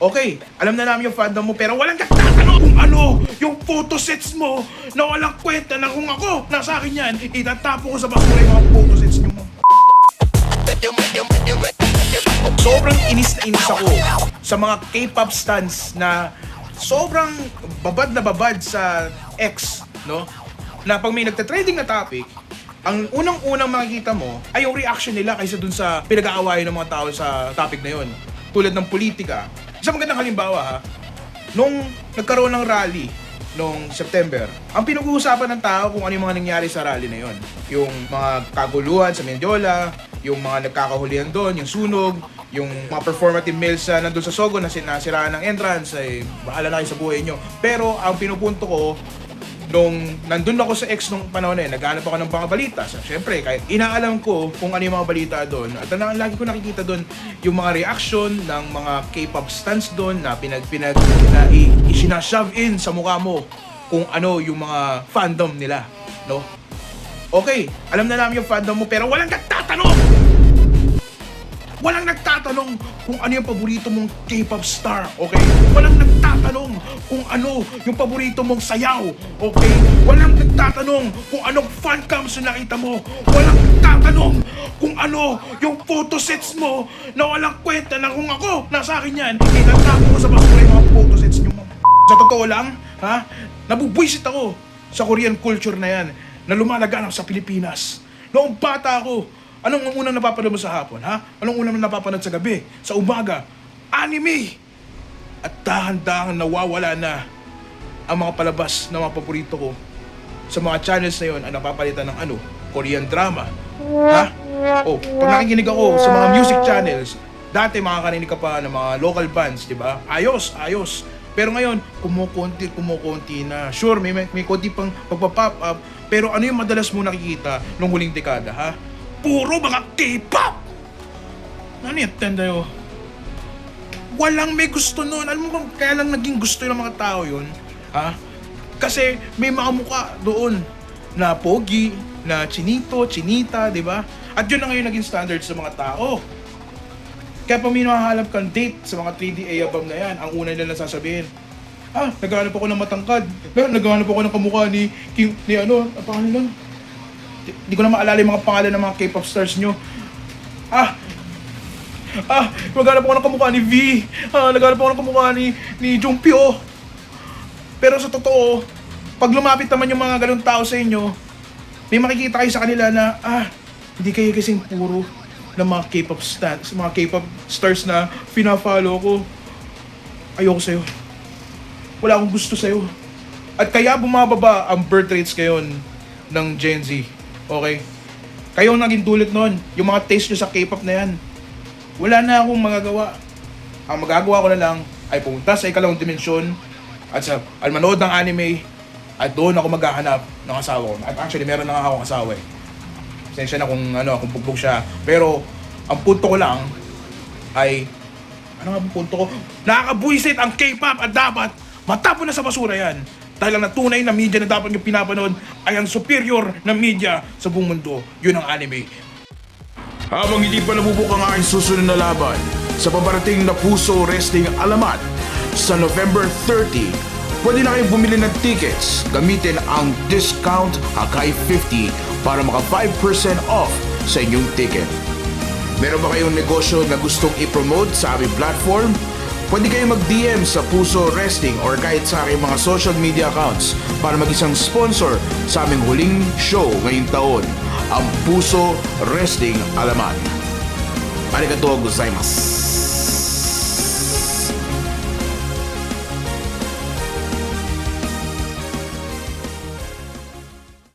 Okay, alam na namin yung fandom mo pero walang nagtatanong kung ano yung photosets mo na walang kwenta na kung ako nasa akin yan, itatapo ko sa basura yung mga photosets nyo mo. Sobrang inis na inis ako sa mga K-pop stans na sobrang babad na babad sa X, no? Na pag may nagte-trending na topic, ang unang-unang makikita mo ay yung reaction nila kaysa dun sa pinag-aawayan ng mga tao sa topic na yon. Tulad ng politika. Isang magandang halimbawa ha, nung nagkaroon ng rally noong September, ang pinag-uusapan ng tao kung ano yung mga nangyari sa rally na yon. Yung mga kaguluhan sa Mendiola, yung mga nagkakahulihan doon, yung sunog, yung mga performative males na nandun sa Sogo na sinasiraan ng entrance, ay bahala na kayo sa buhay nyo. Pero ang pinupunto ko, nung nandun ako sa ex nung panahon na yun, naghanap ako ng mga balita. So, syempre, kahit inaalam ko kung ano yung mga balita doon. At ang lagi ko nakikita doon, yung mga reaction ng mga K-pop stans doon na pinag, pinag, na isinashove in sa mukha mo kung ano yung mga fandom nila. No? Okay, alam na namin yung fandom mo pero walang nagtatanong! Walang nagtatanong kung ano yung paborito mong K-pop star, okay? Walang nagtatanong kung ano yung paborito mong sayaw, okay? Walang nagtatanong kung anong fan cams na nakita mo. Walang nagtatanong kung ano yung photosets mo na walang kwenta na kung ako, nasa akin yan, itatapo ko sa basura yung mga photosets nyo mo. Sa totoo lang, ha? Nabubwisit ako sa Korean culture na yan na lumalaganap sa Pilipinas. Noong bata ako, anong unang napapanood mo sa hapon, ha? Anong unang napapanood sa gabi, sa umaga? Anime! At dahan-dahan nawawala na ang mga palabas na mga paborito ko sa mga channels na yon ang napapalitan ng ano, Korean drama. Ha? Oh, pag nakikinig ako sa mga music channels, dati makakarinig ka pa ng mga local bands, di ba? Ayos, ayos. Pero ngayon, kumukonti, kumukonti na. Sure, may, may, may konti pang pagpa-pop up. Pero ano yung madalas mo nakikita nung huling dekada, ha? Puro mga K-pop! Tanda yun? Walang may gusto nun. Alam mo kung kaya lang naging gusto ng mga tao yun? Ha? Kasi may mga mukha doon na pogi, na chinito, chinita, di ba? At yun na ngayon naging standard sa mga tao. Kaya pag may nakahalap kang date sa mga 3DA album na yan, ang una nila sasabihin, ah, naghahanap ako ng matangkad. Naghahanap ako ng kamukha ni, King, ni ano, ang pangalan nun? Di, di ko na maalala yung mga pangalan ng mga K-pop stars nyo. Ah, Ah, naghanap ako ng kamukha ni V. Ah, naghanap ako ng kamukha ni, ni Jumpio. Pero sa totoo, pag lumapit naman yung mga ganun tao sa inyo, may makikita kayo sa kanila na, ah, hindi kayo kasing puro ng mga K-pop stars, mga K-pop stars na fina-follow ko. Ayoko sa'yo. Wala akong gusto sa'yo. At kaya bumababa ang birth rates ngayon ng Gen Z. Okay? Kayo ang naging dulot nun. Yung mga taste nyo sa K-pop na yan wala na akong magagawa. Ang magagawa ko na lang ay pumunta sa ikalawang dimensyon at sa al manood ng anime at doon ako maghahanap ng asawa ko. At actually, meron na nga akong asawa eh. Sensya na kung ano, kung bugbog siya. Pero, ang punto ko lang ay, ano nga ang punto ko? Nakakabuisit ang K-pop at dapat matapon na sa basura yan. Dahil ang natunay na media na dapat yung pinapanood ay ang superior na media sa buong mundo. Yun ang anime. Habang hindi pa nabubuk ang aking susunod na laban sa paparating na Puso Wrestling Alamat sa November 30, pwede na kayong bumili ng tickets gamitin ang discount Hakai 50 para maka 5% off sa inyong ticket. Meron ba kayong negosyo na gustong i-promote sa aming platform? Pwede kayong mag-DM sa Puso Wrestling or kahit sa aking mga social media accounts para mag-isang sponsor sa aming huling show ngayong taon, ang Puso Wrestling Alaman. Arigatou gozaimasu.